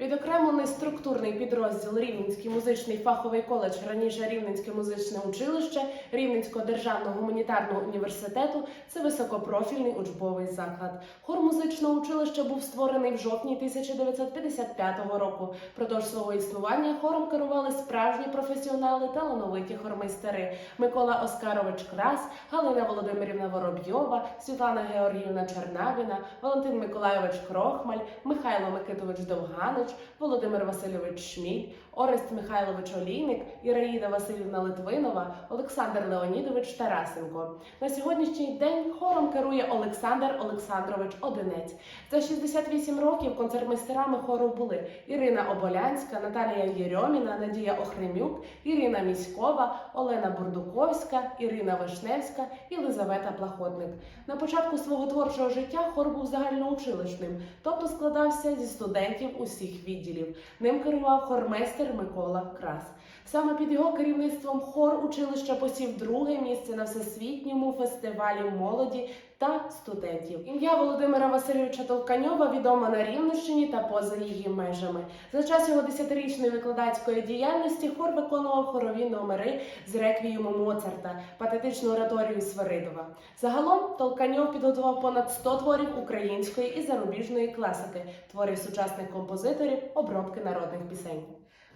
Відокремлений структурний підрозділ Рівненський музичний фаховий коледж, раніше Рівненське музичне училище Рівненського державного гуманітарного університету це високопрофільний учбовий заклад. Хор музичного училища був створений в жовтні 1955 року. Продовж свого існування хором керували справжні професіонали талановиті хормейстери Микола Оскарович Крас, Галина Володимирівна Воробйова, Світлана Георгіївна Чернавіна, Валентин Миколайович Крохмаль, Михайло Микитович Довганич, Володимир Васильович Шміль, Орест Михайлович Олійник, Іраїда Васильівна Литвинова, Олександр Леонідович Тарасенко. На сьогоднішній день хором керує Олександр Олександрович Одинець. За 68 років концертмейстерами хору були Ірина Оболянська, Наталія Єрьоміна, Надія Охремюк, Ірина Міськова, Олена Бурдуковська, Ірина Вишневська, Єлизавета Плахотник. На початку свого творчого життя хор був загальноучилищним, тобто складався зі студентів усіх відділів. Ним керував хормейстер Микола Крас. Саме під його керівництвом хор училища посів друге місце на всесвітньому фестивалі молоді та студентів. Ім'я Володимира Васильовича Толканьова відомо на Рівненщині та поза її межами. За час його десятирічної викладацької діяльності хор виконував хорові номери з реквієму Моцарта, патетичну ораторію Свиридова. Загалом Толканьов підготував понад 100 творів української і зарубіжної класики, творів сучасних композиторів, обробки народних пісень.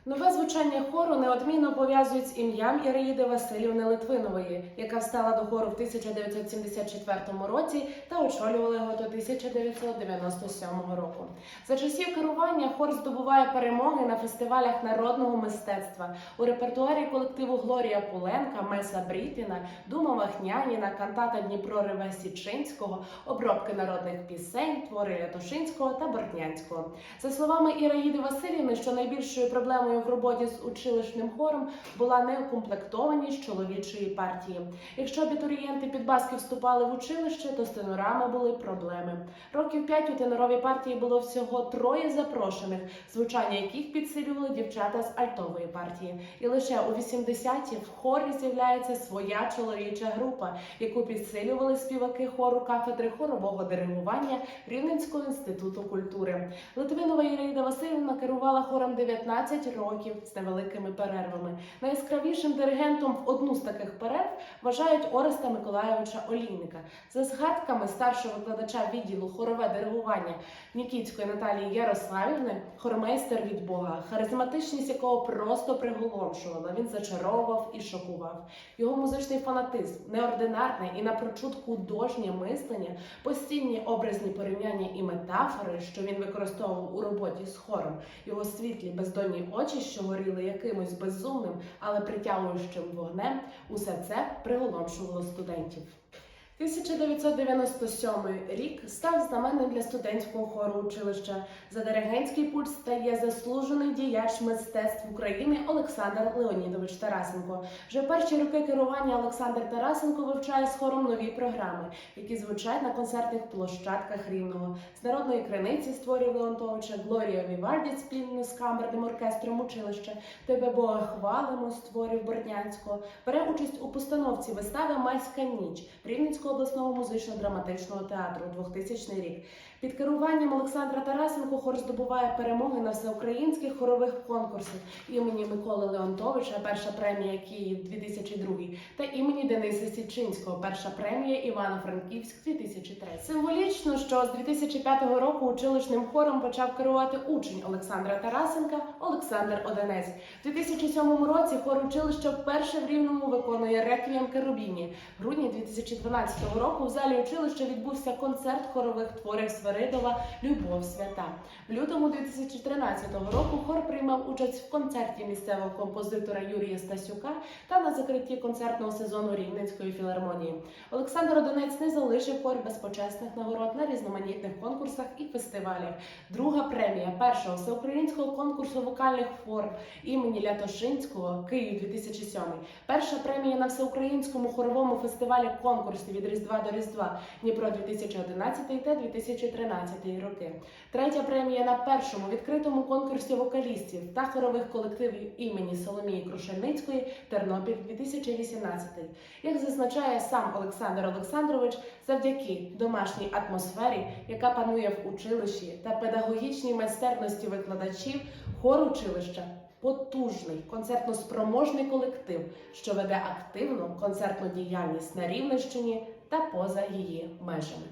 Нове звучання хору неодмінно пов'язують з ім'ям Іриди Васильівни Литвинової, яка встала до хору в 1974 році та очолювала його до 1997 року. За часів керування хор здобуває перемоги на фестивалях народного мистецтва у репертуарі колективу Глорія Пуленка, Меса Брітіна, Дума Вахняніна, кантата Дніпро Реве Січинського, обробки народних пісень, твори Рятошинського та Бортнянського. За словами Іраїди Васильівни, що найбільшою проблемою в роботі з училищним хором була неукомплектованість чоловічої партії. Якщо абітурієнти під баски вступали в училище, то з тенорами були проблеми. Років п'ять у теноровій партії було всього троє запрошених, звучання яких підсилювали дівчата з альтової партії. І лише у 80-ті в хорі з'являється своя чоловіча група, яку підсилювали співаки хору кафедри хорового диригування Рівненського інституту культури. Литвинова Ірина Васильівна керувала хором 19 років з невеликими перервами. Найяскравішим диригентом одну з таких перерв вважають Ореста Миколайовича Олійника. За згадками старшого викладача відділу хорове диригування Нікітської Наталії Ярославівни, хормейстер від Бога, харизматичність якого просто приголомшувала. Він зачаровував і шокував. Його музичний фанатизм, неординарне і напрочуд художнє мислення, постійні образні порівняння і метафори, що він використовував у роботі з хором, його світлі бездонні очі, що горіли якимось безумним, але притягуючим вогнем, усе це приголомшувало студентів. 1997 рік став знаменним для студентського хору училища. За диригентський пульт стає заслужений діяч мистецтв України Олександр Леонідович Тарасенко. Вже перші роки керування Олександр Тарасенко вивчає з хором нові програми, які звучать на концертних площадках Рівного. З народної криниці створює Леонтовича Глорія Вівальді спільно з камерним оркестром училища. Тебе Бога хвалимо створів Бортнянського. Бере участь у постановці вистави Майська ніч Рівненського обласного музично-драматичного театру 2000 рік. Під керуванням Олександра Тарасенко хор здобуває перемоги на всеукраїнських хорових конкурсах імені Миколи Леонтовича, перша премія Київ 2002 та імені Дениса Січинського, перша премія Івано-Франківськ 2003. Символічно, що з 2005 року училищним хором почав керувати учень Олександра Тарасенка Олександр Одинець. У 2007 році хор училища вперше в Рівному виконує реквієм Керубіні. В грудні 2012 року в залі училища відбувся концерт хорових творів Свиридова Любов свята. В лютому 2013 року хор приймав участь в концерті місцевого композитора Юрія Стасюка та на закритті концертного сезону Рівненської філармонії. Олександр Одинець не залишив хор без почесних нагород на різноманітних конкурсах і фестивалях. Друга премія першого всеукраїнського конкурсу вокальних форм імені Лятошинського Київ 2007. Перша премія на всеукраїнському хоровому фестивалі конкурсі від Різдва до Різдва Дніпро 2011 та 2013 2012-2013 роки. Третя премія на першому відкритому конкурсі вокалістів та хорових колективів імені Соломії Крушельницької Тернопіль 2018. Як зазначає сам Олександр Олександрович, завдяки домашній атмосфері, яка панує в училищі та педагогічній майстерності викладачів, хор училища потужний концертно-спроможний колектив, що веде активну концертну діяльність на Рівненщині та поза її межами.